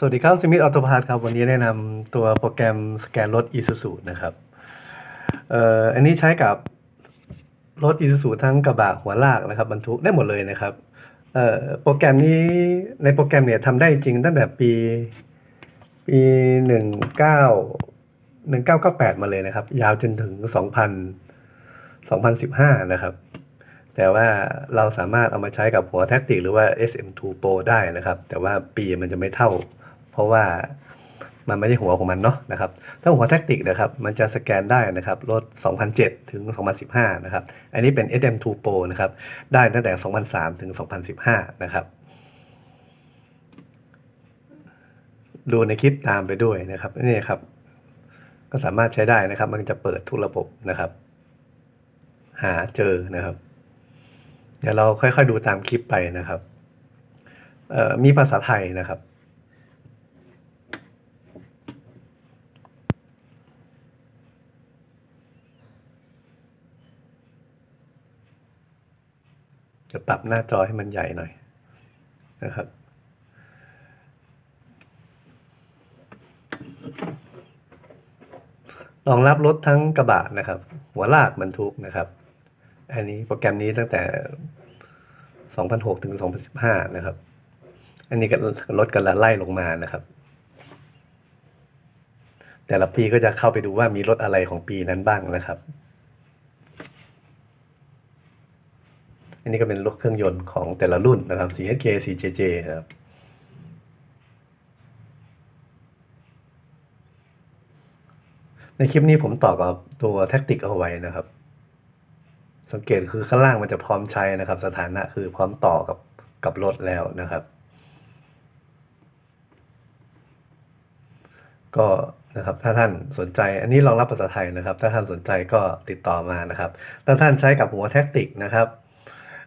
สวัสดีครับ สมิธออโตพาร์ครับ วันนี้แนะนำตัวโปรแกรมสแกนรถ Isuzu นะครับเอ่ออันนี้ใช้กับรถ Isuzu ทั้งกระบะหัวลากนะครับบรรทุกได้หมดเลยนะครับเอ่อโปรแกรมนี้ในโปรแกรมเนี่ยทำได้จริงตั้งแต่ปี ปีหนึ่งเก้าหนึ่งเก้าเก้าแปดมาเลยนะครับ ยาวจนถึงสองพันสองพันสิบห้านะครับ แต่ว่าเราสามารถเอามาใช้กับหัวแท็กติกหรือว่า SM2 Pro ได้นะครับ แต่ว่าปีมันจะไม่เท่า ราะว่ามันไม่ใช่หัวของมันเนาะนะครับ ถ้าหัวแท็กติกนะครับมันจะสแกนได้นะครับรถ2007 ถึง 2015 นะครับ อันนี้เป็น SM2 Pro นะครับ ได้ตั้งแต่ 2003 ถึง 2015 นะครับ ดูในคลิปตามไปด้วยนะครับนี่ครับ ก็สามารถใช้ได้นะครับ มันจะเปิดทุกระบบนะครับ หาเจอนะครับ เดี๋ยวเราค่อยๆดูตามคลิปไปนะครับมีภาษาไทยนะครับ จะปรับหน้าจอให้มันใหญ่หน่อยนะครับ รองรับรถทั้งกระบะนะครับ หัวลากบรรทุกนะครับ อันนี้โปรแกรมนี้ตั้งแต่ 2006 ถึง 2015 นะครับ อันนี้ก็ลดกันละไล่ลงมานะครับ แต่ละปีก็จะเข้าไปดูว่ามีรถอะไรของปีนั้นบ้างนะครับ นนี้ก็เป็นรถเครื่องยนต์ของแต่ละรุ่นนะครับ 4HK 4JJ นะครับในคลิปนี้ผมต่อกับตัวแท็กติกเอาไว้นะครับ สังเกตคือข้างล่างมันจะพร้อมใช้นะครับ สถานะคือพร้อมต่อกับกับรถแล้วนะครับ ก็นะครับถ้าท่านสนใจอันนี้รองรับภาษาไทยนะครับ ถ้าท่านสนใจก็ติดต่อมานะครับ ถ้าท่านใช้กับหัวแท็กติกนะครับ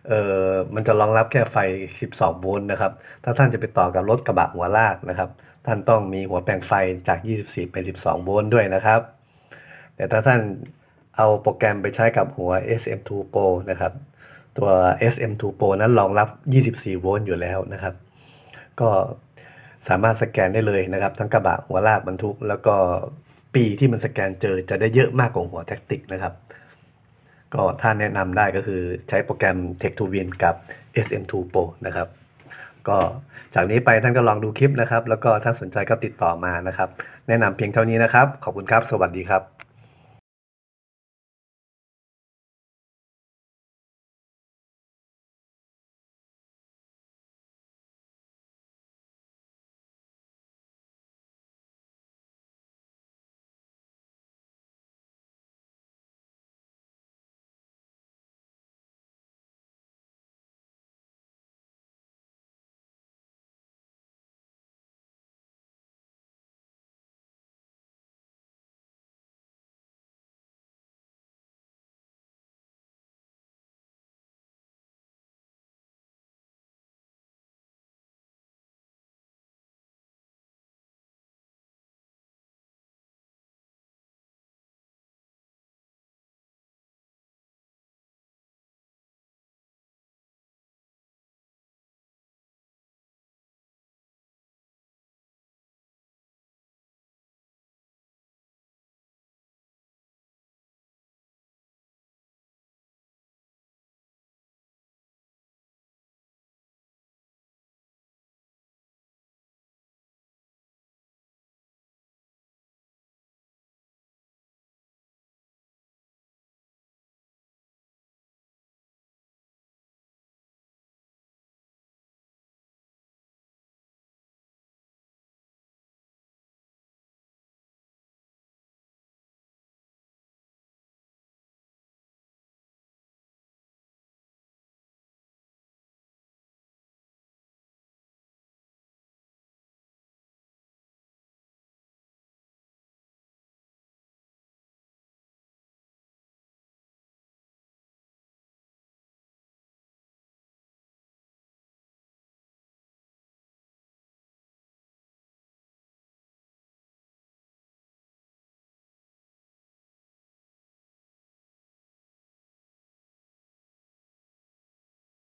เอ่อมันจะรองรับแค่ไฟ 12 โวลต์นะครับ ถ้าท่านจะไปต่อกับรถกระบะหัวลากนะครับ ท่านต้องมีหัวแปลงไฟจาก 24 เป็น 12 โวลต์ด้วยนะครับ แต่ถ้าท่านเอาโปรแกรมไปใช้กับหัว SM2 Pro นะครับ ตัว SM2 Pro นั้นรองรับ 24 โวลต์อยู่แล้วนะครับ ก็สามารถสแกนได้เลยนะครับ ทั้งกระบะหัวลากบรรทุก แล้วก็ปีที่มันสแกนเจอจะได้เยอะมากกว่าหัวแท็กติกนะครับ ก็ถ้าแนะนำได้ก็คือใช้โปรแกรม Tech to Win กับ SM2 Pro นะครับ ก็จากนี้ไปท่านก็ลองดูคลิปนะครับ แล้วก็ถ้าสนใจก็ติดต่อมานะครับ แนะนำเพียงเท่านี้นะครับ ขอบคุณครับ สวัสดีครับ